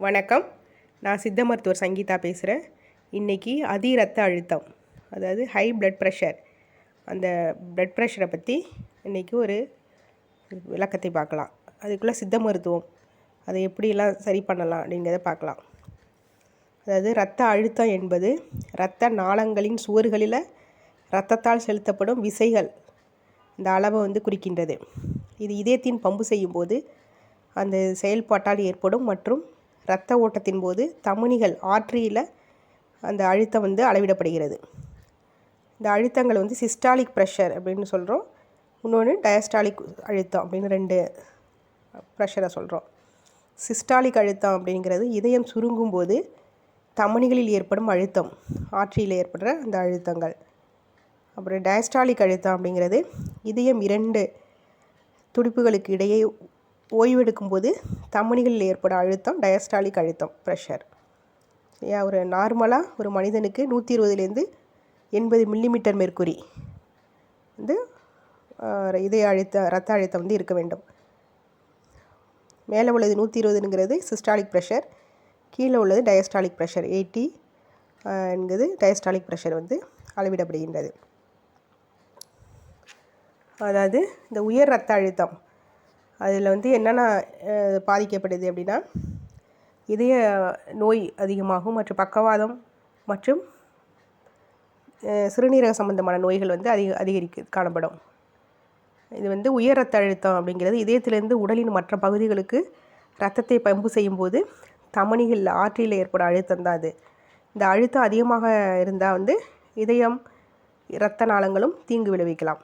வணக்கம். நான் சித்த மருத்துவர் சங்கீதா பேசுகிறேன் இன்றைக்கி அதி ரத்த அழுத்தம் அதாவது ஹை பிளட் ப்ரெஷர் அந்த பிளட் ப்ரெஷரை பற்றி இன்றைக்கி ஒரு விளக்கத்தை பார்க்கலாம். அதுக்குள்ளே சித்த மருத்துவம் அதை எப்படியெல்லாம் சரி பண்ணலாம் அப்படிங்கிறத பார்க்கலாம். அதாவது இரத்த அழுத்தம் என்பது இரத்த நாளங்களின் சுவர்களில் இரத்தத்தால் செலுத்தப்படும் விசைகள் இந்த அளவை வந்து குறிக்கின்றது. இது இதயத்தின் பம்பு செய்யும்போது அந்த செயல்பாட்டால் ஏற்படும் மற்றும் இரத்த ஓட்டத்தின் போது தமனிகள் ஆற்றியில் அந்த அழுத்தம் வந்து அளவிடப்படுகிறது. இந்த அழுத்தங்கள் வந்து சிஸ்டாலிக் ப்ரெஷர் அப்படின்னு சொல்கிறோம் இன்னொன்று டயஸ்டாலிக் அழுத்தம் அப்படின்னு ரெண்டு ப்ரெஷரை சொல்கிறோம் சிஸ்டாலிக் அழுத்தம் அப்படிங்கிறது இதயம் சுருங்கும் போது தமனிகளில் ஏற்படும் அழுத்தம் ஆற்றியில் ஏற்படுற அந்த அழுத்தங்கள். அப்புறம் டயஸ்டாலிக் அழுத்தம் அப்படிங்கிறது இதயம் இரண்டு துடிப்புகளுக்கு இடையே ஓய்வெடுக்கும்போது தமனிகளில் ஏற்படும் அழுத்தம் டயஸ்டாலிக் அழுத்தம் ப்ரெஷர் ஏன் ஒரு நார்மலாக ஒரு மனிதனுக்கு நூற்றி இருபதுலேருந்து எண்பது மில்லிமீட்டர் மெர்க்குரி வந்து இதய அழுத்த ரத்த அழுத்தம் வந்து இருக்க வேண்டும். மேலே உள்ளது நூற்றி இருபதுங்கிறது சிஸ்டாலிக் ப்ரெஷர் கீழே உள்ளது டயஸ்டாலிக் ப்ரெஷர் எயிட்டி என்கிறது டயஸ்டாலிக் ப்ரெஷர் வந்து அளவிடப்படுகின்றது. அதாவது இந்த உயர் ரத்த அழுத்தம் அதில் வந்து என்னென்ன பாதிக்கப்படுது அப்படின்னா இதய நோய் அதிகமாகும் மற்றும் பக்கவாதம் மற்றும் சிறுநீரக சம்பந்தமான நோய்கள் வந்து அதிக அதிகரிக்க காணப்படும். இது வந்து உயர் ரத்த அழுத்தம் அப்படிங்கிறது இதயத்திலிருந்து உடலின் மற்ற பகுதிகளுக்கு ரத்தத்தை பம்பு செய்யும்போது தமனிகளில் ஆற்றில் ஏற்படும் அழுத்தம் தான் அது. இந்த அழுத்தம் அதிகமாக இருந்தால் வந்து இதயம் இரத்த நாளங்களும் தீங்கு விளைவிக்கலாம்.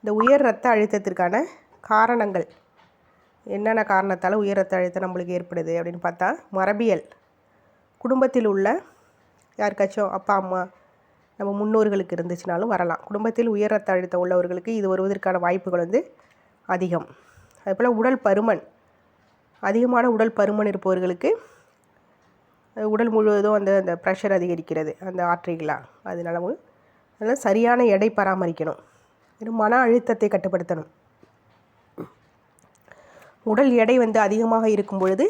இந்த உயர் ரத்த அழுத்தத்திற்கான காரணங்கள். என்னென்ன காரணத்தால் உயர் ரத்த அழுத்தம் நம்மளுக்கு ஏற்படுது அப்படின்னு பார்த்தா மரபியல். குடும்பத்தில் உள்ள யாருக்காச்சும் அப்பா அம்மா நம்ம முன்னோர்களுக்கு இருந்துச்சுனாலும் வரலாம். குடும்பத்தில் உயர் ரத்த அழுத்தம் உள்ளவர்களுக்கு இது வருவதற்கான வாய்ப்புகள் வந்து அதிகம். அதுபோல் உடல் பருமன். அதிகமான உடல் பருமன் இருப்பவர்களுக்கு உடல் முழுவதும் அந்த அந்த ப்ரெஷர் அதிகரிக்கிறது அந்த ஆற்றிகளாக அதனால அதனால் சரியான எடை பராமரிக்கணும். மன அழுத்தத்தை கட்டுப்படுத்தணும். உடல் எடை வந்து அதிகமாக இருக்கும் பொழுது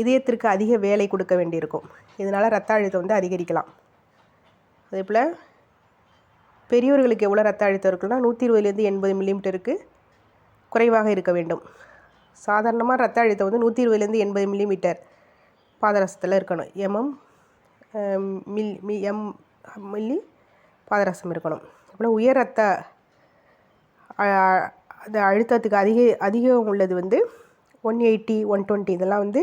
இதயத்திற்கு அதிக வேலை கொடுக்க வேண்டியிருக்கும். இதனால் ரத்த அழுத்தம் வந்து அதிகரிக்கலாம். அதே போல் பெரியவர்களுக்கு எவ்வளோ ரத்த அழுத்தம் இருக்குன்னா நூற்றி இருபதுலேருந்து எண்பது மில்லிமீட்டருக்கு குறைவாக இருக்க வேண்டும். சாதாரணமாக ரத்த அழுத்தம் வந்து நூற்றி இருபதுலேருந்து எண்பது மில்லிமீட்டர் பாதரசத்தில் இருக்கணும். எம்எம் மில் மி எம் மில்லி பாதரசம் இருக்கணும். அப்புறம் உயர் ரத்த அந்த அழுத்தத்துக்கு அதிக அதிகம் உள்ளது வந்து ஒன் எயிட்டி ஒன் டுவெண்ட்டி இதெல்லாம் வந்து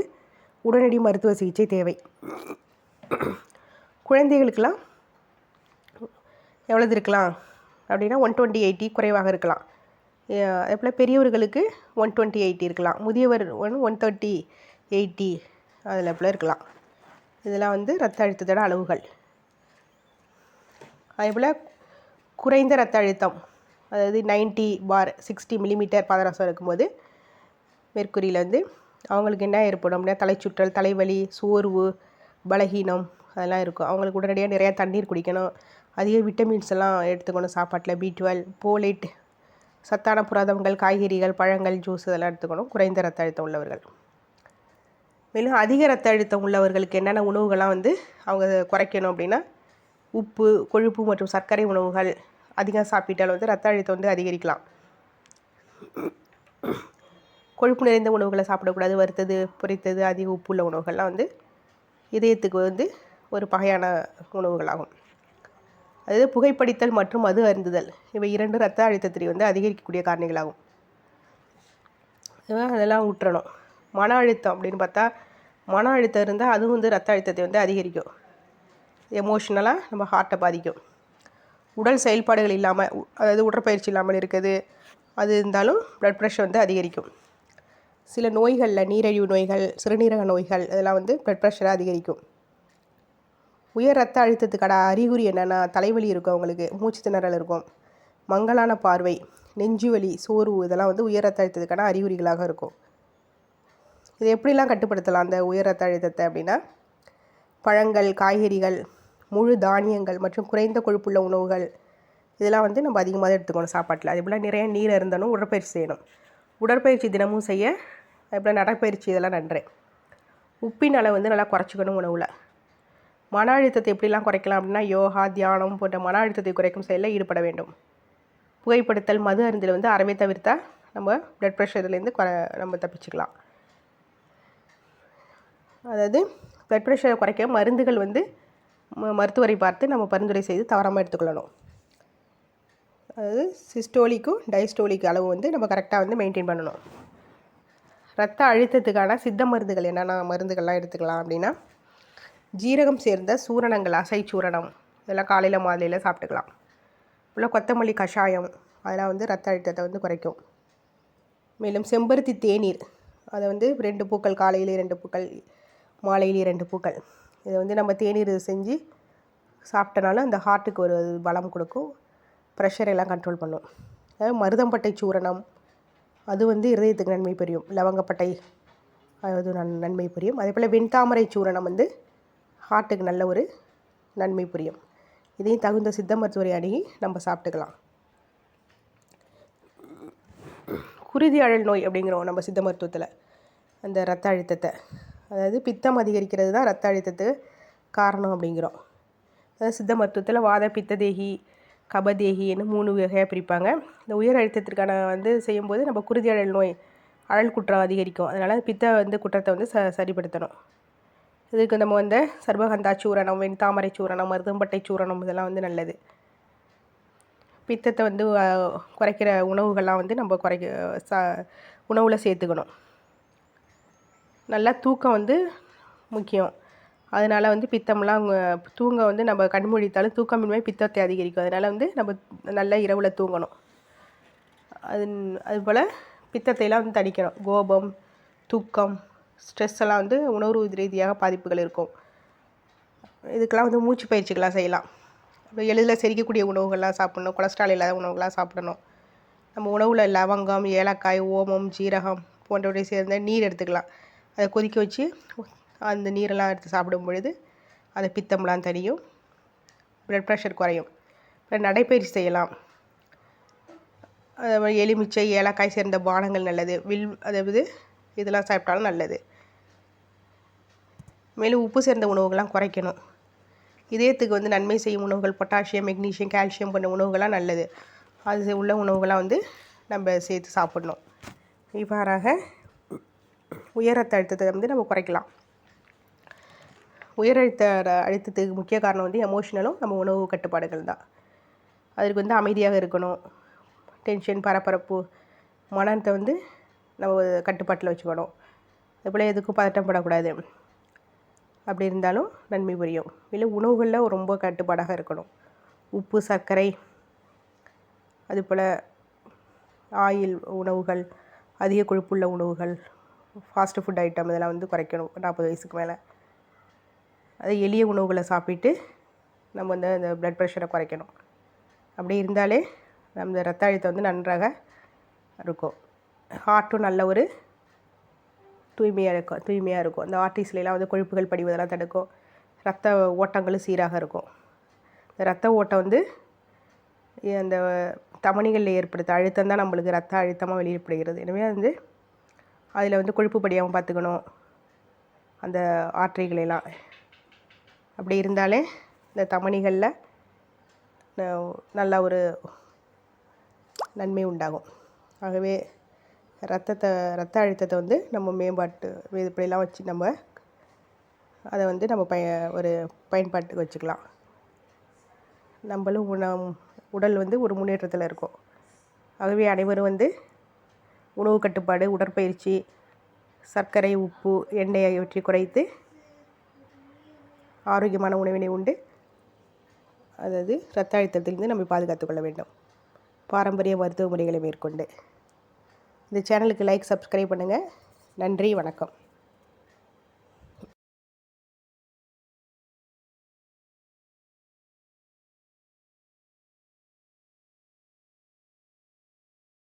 உடனடி மருத்துவ சிகிச்சை தேவை. குழந்தைகளுக்கெல்லாம் எவ்வளவு இருக்கலாம்? அப்படின்னா ஒன் டுவெண்ட்டி எயிட்டி குறைவாக இருக்கலாம். அதே போல் பெரியவர்களுக்கு ஒன் டுவெண்ட்டி எயிட்டி இருக்கலாம். முதியவர் ஒன் ஒன் தேர்ட்டி எயிட்டி அதில் போல் இருக்கலாம். இதெல்லாம் வந்து ரத்த அழுத்தத்தோட அளவுகள். அதே போல் குறைந்த ரத்த அழுத்தம். அதாவது 90 பார் சிக்ஸ்டி மில்லிமீட்டர் பாதரசம் இருக்கும்போது மெர்க்குரியில் வந்து அவங்களுக்கு என்ன ஏற்படும் அப்படின்னா தலைச்சுற்றல் தலைவலி சோர்வு பலகீனம் அதெல்லாம் இருக்கும். அவங்களுக்கு உடனடியாக நிறையா தண்ணீர் குடிக்கணும். அதிக விட்டமின்ஸ் எல்லாம் எடுத்துக்கணும் சாப்பாட்டில் பி டுவெல் போலேட் சத்தான புரதங்கள் காய்கறிகள் பழங்கள் ஜூஸ் இதெல்லாம் எடுத்துக்கணும். குறைந்த ரத்த அழுத்தம் உள்ளவர்கள். மேலும் அதிக ரத்த அழுத்தம் உள்ளவர்களுக்கு என்னென்ன உணவுகள்லாம் வந்து அவங்க குறைக்கணும் அப்படின்னா உப்பு கொழுப்பு மற்றும் சர்க்கரை உணவுகள் அதிகம் சாப்பிட்டால் வந்து ரத்த அழுத்தம் வந்து அதிகரிக்கலாம். கொழுப்பு நிறைந்த உணவுகளை சாப்பிடக்கூடாது வறுத்தது பொரித்தது அதிக உப்பு உள்ள உணவுகள்லாம் வந்து இதயத்துக்கு வந்து ஒரு பகையான உணவுகளாகும். அதாவது புகைப்படித்தல் மற்றும் மது அருந்துதல் இவை இரண்டு ரத்த அழுத்தத்தை வந்து அதிகரிக்கக்கூடிய காரணிகளாகும். அதெல்லாம் ஊற்றணும். மன அழுத்தம் அப்படின்னு பார்த்தா மன அழுத்தம் இருந்தால் அதுவும் வந்து ரத்த அழுத்தத்தை வந்து அதிகரிக்கும். எமோஷ்னலாக நம்ம ஹார்ட்டை பாதிக்கும். உடல் செயல்பாடுகள் இல்லாமல் அதாவது உடற்பயிற்சி இல்லாமல் இருக்குது. அது இருந்தாலும் ப்ளட் ப்ரெஷர் வந்து அதிகரிக்கும். சில நோய்களில் நீரிழிவு நோய்கள் சிறுநீரக நோய்கள் இதெல்லாம் வந்து ப்ளட் ப்ரெஷரை அதிகரிக்கும். உயர் ரத்த அழுத்தத்துக்கான அறிகுறி என்னென்னா தலைவலி இருக்கும் அவங்களுக்கு மூச்சு திணறல் இருக்கும். மங்கலான பார்வை நெஞ்சு வலி சோர்வு இதெல்லாம் வந்து உயர் ரத்த அழுத்தத்துக்கான அறிகுறிகளாக இருக்கும். இது எப்படிலாம் கட்டுப்படுத்தலாம் அந்த உயர் ரத்த அழுத்தத்தை அப்படின்னா பழங்கள் காய்கறிகள் முழு தானியங்கள் மற்றும் குறைந்த கொழுப்புள்ள உணவுகள். இதெல்லாம் வந்து நம்ம அதிகமாக எடுத்துக்கணும் சாப்பாட்டில். அதே போல் நிறைய நீர் இருந்தாலும் உடற்பயிற்சி செய்யணும். உடற்பயிற்சி தினமும் செய்ய அதே போல் நடைப்பயிற்சி இதெல்லாம் நன்று. உப்பின் அளவு வந்து நல்லா குறைச்சிக்கணும் உணவில். மன அழுத்தத்தை எப்படிலாம் குறைக்கலாம் அப்படின்னா யோகா தியானம் போன்ற மன அழுத்தத்தை குறைக்கும் செயலில் ஈடுபட வேண்டும். புகைப்படுத்தல் மது அருந்தில் வந்து அறவே தவிர்த்தால் நம்ம ப்ளட் ப்ரெஷர்லேருந்து குறை நம்ம தப்பிச்சுக்கலாம். அதாவது ப்ளட் ப்ரெஷரை குறைக்க மருந்துகள் வந்து மருத்துவரை பார்த்து நம்ம பரிந்துரை செய்து தவறாமல் எடுத்துக்கொள்ளணும். அதாவது சிஸ்டோலிக்கும் டைஸ்டோலிக்கு அளவு வந்து நம்ம கரெக்டாக வந்து மெயின்டைன் பண்ணணும். ரத்த அழுத்தத்துக்கான சித்த மருந்துகள் என்னென்ன மருந்துகள்லாம் எடுத்துக்கலாம் அப்படின்னா ஜீரகம் சேர்ந்த சூரணங்கள் அசை சூரணம் இதெல்லாம் காலையில் மாலையில் சாப்பிட்டுக்கலாம். உள்ள கொத்தமல்லி கஷாயம் அதெல்லாம் வந்து ரத்த அழுத்தத்தை வந்து குறைக்கும். மேலும் செம்பருத்தி தேநீர் அதை வந்து ரெண்டு பூக்கள் காலையில் ரெண்டு பூக்கள் மாலையில் ரெண்டு பூக்கள். இதை வந்து நம்ம தேநீர் செஞ்சு சாப்பிட்டனால அந்த ஹார்ட்டுக்கு ஒரு பலம் கொடுக்கும். ப்ரெஷர் எல்லாம் கண்ட்ரோல் பண்ணும். அதாவது மருதம்பட்டை சூரணம் அது வந்து இருதயத்துக்கு நன்மை புரியும். லவங்கப்பட்டை அது நன் நன்மை புரியும். அதே போல் வெண்தாமரை சூரணம் வந்து ஹார்ட்டுக்கு நல்ல ஒரு நன்மை புரியும். இதையும் தகுந்த சித்த மருத்துவரை அணுகி நம்ம சாப்பிட்டுக்கலாம். குருதி அழல் நோய் அப்படிங்கிறோம் நம்ம சித்த மருத்துவத்தில். அந்த ரத்த அழுத்தத்தை. அதாவது பித்தம் அதிகரிக்கிறது தான் ரத்த அழுத்தத்துக்கு காரணம் அப்படிங்கிறோம். அதாவது சித்த மருத்துவத்தில் வாத பித்த தேகி கபதேகின்னு மூணு வகையாக பிரிப்பாங்க. இந்த உயர் அழுத்தத்திற்கான வந்து செய்யும்போது நம்ம குருதி அழல் நோய் அழல் குற்றம் அதிகரிக்கும். அதனால் பித்த வந்து குற்றத்தை வந்து ச சரிப்படுத்தணும். இதுக்கு நம்ம வந்து சர்வகந்தா சூரணம் வெண்தாமரை சூரணம் மருதம்பட்டை சூரணம் இதெல்லாம் வந்து நல்லது. பித்தத்தை வந்து குறைக்கிற உணவுகள்லாம் வந்து நம்ம குறைக்க ச உணவில் சேர்த்துக்கணும். நல்லா தூக்கம் வந்து முக்கியம். அதனால் வந்து பித்தம்லாம் தூங்க வந்து நம்ம கண்மூடித்தாலும் தூக்கமின்மை பித்தத்தை அதிகரிக்கும். அதனால் வந்து நம்ம நல்லா இரவில் தூங்கணும். அது அதுபோல் பித்தத்தைலாம் வந்து தணிக்கணும். கோபம் தூக்கம் ஸ்ட்ரெஸ் எல்லாம் வந்து உணவு ரீதியாக பாதிப்புகள் இருக்கும். இதுக்கெல்லாம் வந்து மூச்சு பயிற்சிகள்லாம் செய்யலாம். அப்புறம் எளிதில் செரிக்கக்கூடிய உணவுகள்லாம் சாப்பிட்ணும். கொலஸ்ட்ரால் இல்லாத உணவுகள்லாம் சாப்பிடணும். நம்ம உணவில் லவங்கம் ஏலக்காய் ஓமம் ஜீரகம் போன்றவற்றை சேர்ந்த நீர் எடுத்துக்கலாம். அதை கொதிக்க வச்சு அந்த நீரெல்லாம் எடுத்து சாப்பிடும் பொழுது அந்த பித்தம்லாம் தனியும் ப்ளட் ப்ரெஷர் குறையும். அப்புறம் நடைப்பயிற்சி செய்யலாம். எலுமிச்சை ஏலக்காய் சேர்ந்த பானங்கள் நல்லது. வில் அதாவது இதெல்லாம் சாப்பிட்டாலும் நல்லது. மேலும் உப்பு சேர்ந்த உணவுகள்லாம் குறைக்கணும். இதயத்துக்கு வந்து நன்மை செய்யும் உணவுகள் பொட்டாசியம் மெக்னீஷியம் கால்சியம் போன்ற உணவுகள்லாம் நல்லது. அது உள்ள உணவுகள்லாம் வந்து நம்ம சேர்த்து சாப்பிட்ணும். இவ்வாறாக உயர் ரத்த அழுத்தத்தை வந்து நம்ம குறைக்கலாம். உயர் அழுத்த அழுத்தத்துக்கு முக்கிய காரணம் வந்து எமோஷனலும் நம்ம உணவு கட்டுப்பாடுகள் தான். அதுக்கு வந்து அமைதியாக இருக்கணும். டென்ஷன் பரபரப்பு மனத்தை வந்து நம்ம கட்டுப்பாட்டில் வச்சுக்கணும். அதுபோல் எதுக்கும் பதட்டப்படக்கூடாது. அப்படி இருந்தாலும் நன்மை புரியும். இல்லை உணவுகளில் ரொம்ப கட்டுப்பாடாக இருக்கணும். உப்பு சர்க்கரை அதுபோல் ஆயில் உணவுகள் அதிக கொழுப்புள்ள உணவுகள் ஃபாஸ்ட் ஃபுட் ஐட்டம் இதெல்லாம் வந்து குறைக்கணும். நாற்பது வயசுக்கு மேலே. அது எளிய உணவுகளை சாப்பிட்டு நம்ம வந்து அந்த ப்ளட் ப்ரெஷரை குறைக்கணும். அப்படி இருந்தாலே நம்ம ரத்த அழுத்தம் வந்து நன்றாக இருக்கும். ஹார்ட்டும் நல்ல ஒரு தூய்மையாக இருக்கும். தூய்மையாக இருக்கும். அந்த ஆர்டிஸ்லாம் வந்து கொழுப்புகள் படிவதெல்லாம் தடுக்கும். ரத்த ஓட்டங்களும் சீராக இருக்கும். இந்த ரத்த ஓட்டம் வந்து அந்த தமணிகளில் ஏற்படுத்த அழுத்தம் தான் நம்மளுக்கு ரத்த அழுத்தமாக வெளியிடப்படுகிறது. எனவே வந்து அதில் வந்து கொழுப்பு படியாமல் பார்த்துக்கணும். அந்த ஆற்றைகளெல்லாம். அப்படி இருந்தாலே இந்த தமணிகளில் நல்ல ஒரு நன்மை உண்டாகும். ஆகவே ரத்தத்தை ரத்த அழுத்தத்தை வந்து நம்ம மேம்பாட்டு இப்படிலாம் வச்சு நம்ம அதை வந்து நம்ம பய ஒரு பயன்பாட்டுக்கு வச்சுக்கலாம். நம்மளும் உண உடல் வந்து ஒரு முன்னேற்றத்தில் இருக்கும். ஆகவே அனைவரும் வந்து உணவு கட்டுப்பாடு உடற்பயிற்சி சர்க்கரை உப்பு எண்ணெய் ஆகியவற்றை குறைத்து ஆரோக்கியமான உணவினை உண்டு. அதாவது ரத்த அழுத்தத்திலிருந்து நம்ம பாதுகாத்து கொள்ள வேண்டும். பாரம்பரிய மருத்துவ முறைகளை மேற்கொண்டு. இந்த சேனலுக்கு லைக் சப்ஸ்கிரைப் பண்ணுங்கள் நன்றி வணக்கம்.